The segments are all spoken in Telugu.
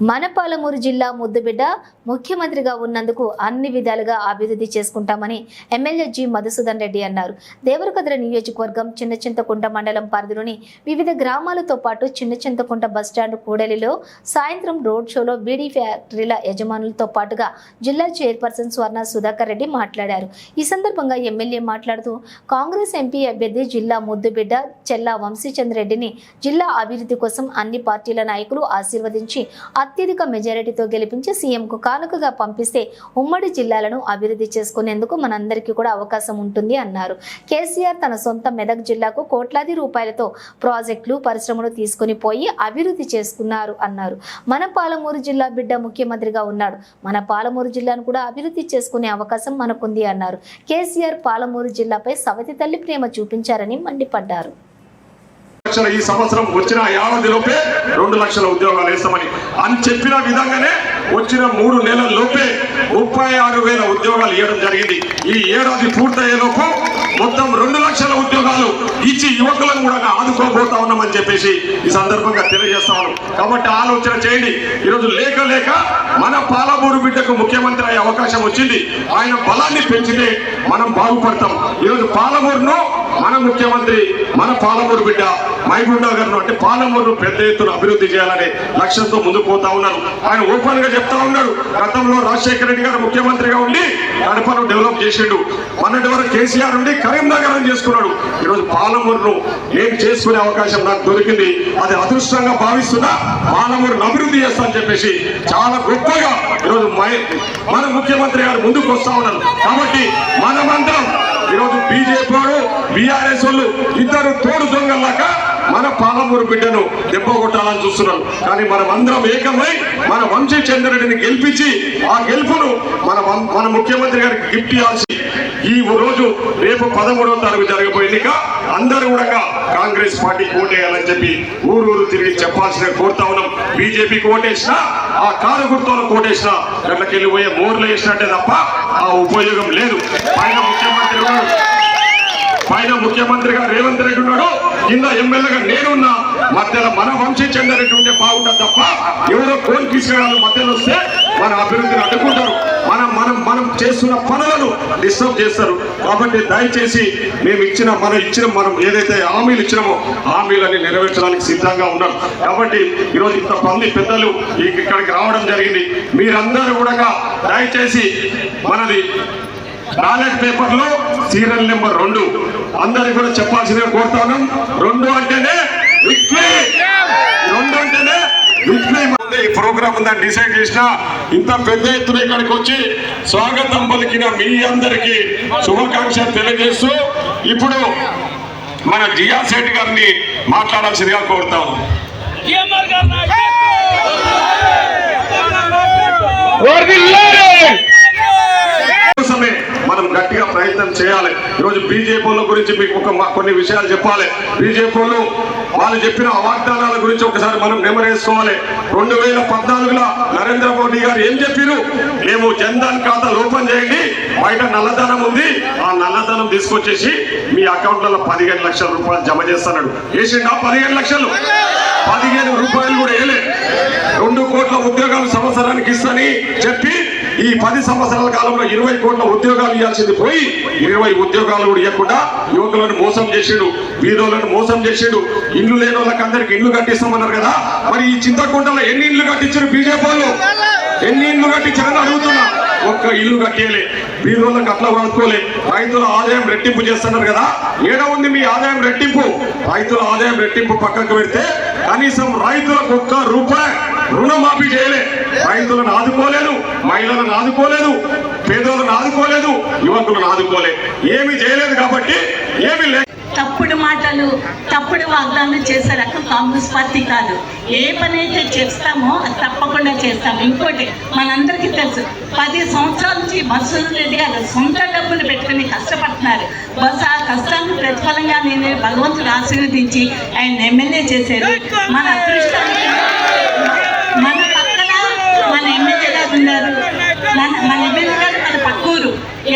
మన పాలమూరు జిల్లా ముద్దుబిడ్డ ముఖ్యమంత్రిగా ఉన్నందుకు అన్ని విధాలుగా అభివృద్ధి చేసుకుంటామని ఎమ్మెల్యే జి మధుసూదన్ రెడ్డి అన్నారు. దేవరకద్ర నియోజకవర్గం చిన్న చింతకుంట మండలం పరిధిలోని వివిధ గ్రామాలతో పాటు చిన్న చింతకుంట బస్టాండ్ కూడలిలో సాయంత్రం రోడ్ షోలో బీడీ ఫ్యాక్టరీల యజమానులతో పాటుగా జిల్లా చైర్పర్సన్ స్వర్ణ సుధాకర్ రెడ్డి మాట్లాడారు. ఈ సందర్భంగా ఎమ్మెల్యే మాట్లాడుతూ కాంగ్రెస్ ఎంపీ అభ్యర్థి జిల్లా ముద్దుబిడ్డ చెల్లా వంశీచంద్ర రెడ్డిని జిల్లా అభివృద్ధి కోసం అన్ని పార్టీల నాయకులు ఆశీర్వదించి అత్యధిక మెజారిటీతో గెలిపించి సీఎంకు కానుకగా పంపిస్తే ఉమ్మడి జిల్లాలను అభివృద్ధి చేసుకునేందుకు మనందరికీ కూడా అవకాశం ఉంటుంది అన్నారు. కేసీఆర్ తన సొంత మెదక్ జిల్లాకు కోట్లాది రూపాయలతో ప్రాజెక్టులు పరిశ్రమలు తీసుకుని పోయి అభివృద్ధి చేసుకున్నారు అన్నారు. మన పాలమూరు జిల్లా బిడ్డ ముఖ్యమంత్రిగా ఉన్నాడు. మన పాలమూరు జిల్లాను కూడా అభివృద్ధి చేసుకునే అవకాశం మనకుంది అన్నారు. కేసీఆర్ పాలమూరు జిల్లాపై సవతి తల్లి ప్రేమ చూపించారని మండిపడ్డారు. లక్షల ఈ సంవత్సరం వచ్చిన ఏడాది లోపే రెండు లక్షల ఉద్యోగాలు వేస్తామని. అని చెప్పిన విధంగానే వచ్చిన మూడు నెలల లోపే ముప్పై ఆరు వేల ఉద్యోగాలు ఇవ్వడం జరిగింది. ఈ ఏడాది పూర్తయ్యేలోపు మొత్తం రెండు లక్షల ఉద్యోగాలు ఇచ్చి యువకులను కూడా ఆదుకోబోతా ఉన్నామని చెప్పేసి ఈ సందర్భంగా తెలియజేస్తాను కాబట్టి ఆలోచన చేయండి. ఈరోజు లేక లేక మన పాలమూరు బిడ్డకు ముఖ్యమంత్రి అయ్యే అవకాశం వచ్చింది. ఆయన బలాన్ని పెంచితే మనం బాగుపడతాం. ఈరోజు పాలమూరును మన ముఖ్యమంత్రి మన పాలమూరు బిడ్డ మైగుండా నగర్ అంటే పాలమూరు పెద్ద ఎత్తున అభివృద్ధి చేయాలనే లక్ష్యంతో ముందుకు పోతా ఉన్నారు. ఆయన ఓపెన్గా చెప్తా ఉన్నాడు గతంలో రాజశేఖర రెడ్డి గారు ముఖ్యమంత్రిగా ఉండి కడపను డెవలప్ చేసిండు. మొన్నటి వరకు కేసీఆర్ ఉండి కరీంనగర్ అని చేసుకున్నాడు. ఈరోజు పాలమూరును నేను చేసుకునే అవకాశం నాకు దొరికింది. అది అదృష్టంగా భావిస్తున్నా పాలమూరును అభివృద్ధి చేస్తా అని చెప్పేసి చాలా గొప్పగా ఈరోజు మై- మన ముఖ్యమంత్రి గారు ముందుకు వస్తా ఉన్నారు. కాబట్టి మనమందరం ఈరోజు బీజేపీ వాడు బీఆర్ఎస్ వాళ్ళు ఇద్దరు తోడు దొంగలాగా మన పాలమూరు బిడ్డను దెబ్బ కొట్టాలని చూస్తున్నారు. కానీ మనం అందరం ఏకమై మన వంశీ చంద్రుడిని గెలిపించి ఆ గెలుపును మన మన ముఖ్యమంత్రి గారికి గిఫ్ట్ ఇవ్వాల్సి ఈ రోజు రేపు పదమూడవ తారీఖు జరగబోయే ఎన్నిక అందరూ కూడా కాంగ్రెస్ పార్టీకి ఓటేయాలని చెప్పి ఊరూరు తిరిగి చెప్పాల్సిన కోరుతా ఉన్నాం. బీజేపీకి ఓటేసినా ఆ కారు గుర్తులకు ఓటేసినా పోయే మోర్లు వేసినట్టే తప్ప ఆ ఉపయోగం లేదు. పైన ముఖ్యమంత్రి పైన ముఖ్యమంత్రిగా రేవంత్ రెడ్డి ఉన్నాడు. కింద ఎమ్మెల్యేగా నేనున్నా మధ్యలో మన వంశీ చంద్రెడ్డి ఉంటే బాగుంటుంది తప్ప ఎవరో కోరి తీసుకెళ్ళాలి మధ్యలో వస్తే మన అభివృద్ధిని అడ్డుకుంటారు. మనం మనం మనం చేస్తున్న పనులను డిస్టర్బ్ చేస్తారు. కాబట్టి దయచేసి మేము ఇచ్చిన మనం ఇచ్చిన మనం ఏదైతే హామీలు ఇచ్చినామో హామీలని నెరవేర్చడానికి సిద్ధంగా ఉన్నాం. కాబట్టి ఈరోజు ఇంత మంది పెద్దలు ఇక్కడికి రావడం జరిగింది. మీరందరూ కూడా దయచేసి మనది బ్యాలెట్ పేపర్లో సీరియల్ నెంబర్ రెండు అందరికి కూడా చెప్పాల్సిందిగా కోరుతా ఉన్నాం రెండు అంటేనే విక్టరీ రెండు అంటేనే విక్టరీ ఈ ప్రోగ్రామ్ ఉందని డిసైడ్ చేసిన ఇంత పెద్ద ఎత్తున ఇక్కడికి వచ్చి స్వాగతం పలికిన మీ అందరికి శుభాకాంక్షలు తెలియజేస్తూ ఇప్పుడు మన జియా సేఠ్ గారిని మాట్లాడాల్సిందిగా కోరుతాం కేఎంఆర్ గారి కోసమే మనం గట్టిగా ప్రయత్నం చేయాలి ఈరోజు బీజేపీల గురించి మీకు ఒక మా- కొన్ని విషయాలు చెప్పాలి. బీజేపీలు వాళ్ళు చెప్పిన వాగ్దానాల గురించి ఒకసారి మనం నెమరేసుకోవాలి. రెండు వేల పద్నాలుగులో నరేంద్ర మోడీ గారు ఏం చెప్పారు? మేము జన్ధన్ ఖాతాలు ఓపెన్ చేయండి బయట నల్లధనం ఉంది ఆ నల్లధనం తీసుకొచ్చేసి మీ అకౌంట్లలో పదిహేను లక్షల రూపాయలు జమ చేస్తున్నాడు వేసిండా పదిహేను లక్షలు? పదిహేను రూపాయలు కూడా వేయలే. రెండు కోట్ల ఉద్యోగాలు సంవత్సరానికి ఇస్తాని చెప్పి పది సంవత్సరాల కాలంలో ఇరవై కోట్ల ఉద్యోగాలు ఇవ్వాల్సింది పోయి ఇరవై ఉద్యోగాలు కూడా ఇవ్వకుండా యువకులను మోసం చేసిండు వీధులను మోసం చేసిండు. ఇల్లు లేని వాళ్ళకి ఇండ్లు ఇల్లు కట్టిస్తామన్నారు కదా. మరి ఈ చింతకుంటలో ఎన్ని ఇండ్లు కట్టించారు బీజేపీ వాళ్ళు? ఎన్ని ఇండ్లు కట్టించారని అడుగుతున్నా. ఒక్క ఇల్లు కట్టేయలే. బీదోళ్ళకి అట్లా వాడుకోలే. రైతుల ఆదాయం రెట్టింపు చేస్తున్నారు కదా. ఏడ ఉంది మీ ఆదాయం రెట్టింపు? రైతుల ఆదాయం రెట్టింపు పక్కకు పెడితే కనీసం రైతులకు ఒక్క రూపాయి రుణమాఫీ చేయలే. రైతులను ఆదుకోలేదు మహిళలను ఆదుకోలేదు పేదలను ఆదుకోలేదు యువకులను ఆదుకోలేదు ఏమి చేయలేదు కాబట్టి ఏమి లేదు మాటలు తప్పుడు వాగ్దానం చేసే రకం కాంగ్రెస్ పార్టీ కాదు. ఏ పని అయితే చేస్తామో అది తప్పకుండా చేస్తాం. ఇంకోటి మనందరికీ తెలుసు పది సంవత్సరాల నుంచి బస్సులు రెడ్డి గారు సొంత డబ్బులు పెట్టుకుని కష్టపడుతున్నారు. బస్ ఆ కష్టాన్ని ప్రతిఫలంగా నేను భగవంతుడు ఆశీర్వదించి ఆయన ఎమ్మెల్యే చేశారు. మన అదృష్టానికి మన పక్కన మన ఎమ్మెల్యే గారు ఉన్నారు. మన మన ఎమ్మెల్యే గారు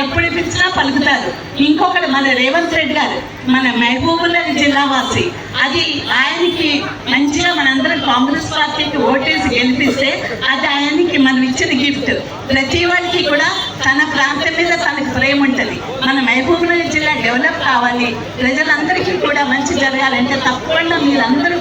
ఎప్పుడు పిలిచినా పలుకుతారు. ఇంకొకటి మన రేవంత్ రెడ్డి గారు మన మహబూబుల్లారి జిల్లా వాసి అది ఆయనకి మంచిగా మనందరం కాంగ్రెస్ పార్టీకి ఓటేసి గెలిపిస్తే అది ఆయనకి మనం ఇచ్చిన గిఫ్ట్. ప్రతి వాడికి కూడా తన ప్రాంతం మీద తనకు ప్రేమ ఉంటుంది. మన మహబూబ్ జిల్లా డెవలప్ కావాలి. ప్రజలందరికీ కూడా మంచి జరగాలంటే తప్పకుండా మీరందరూ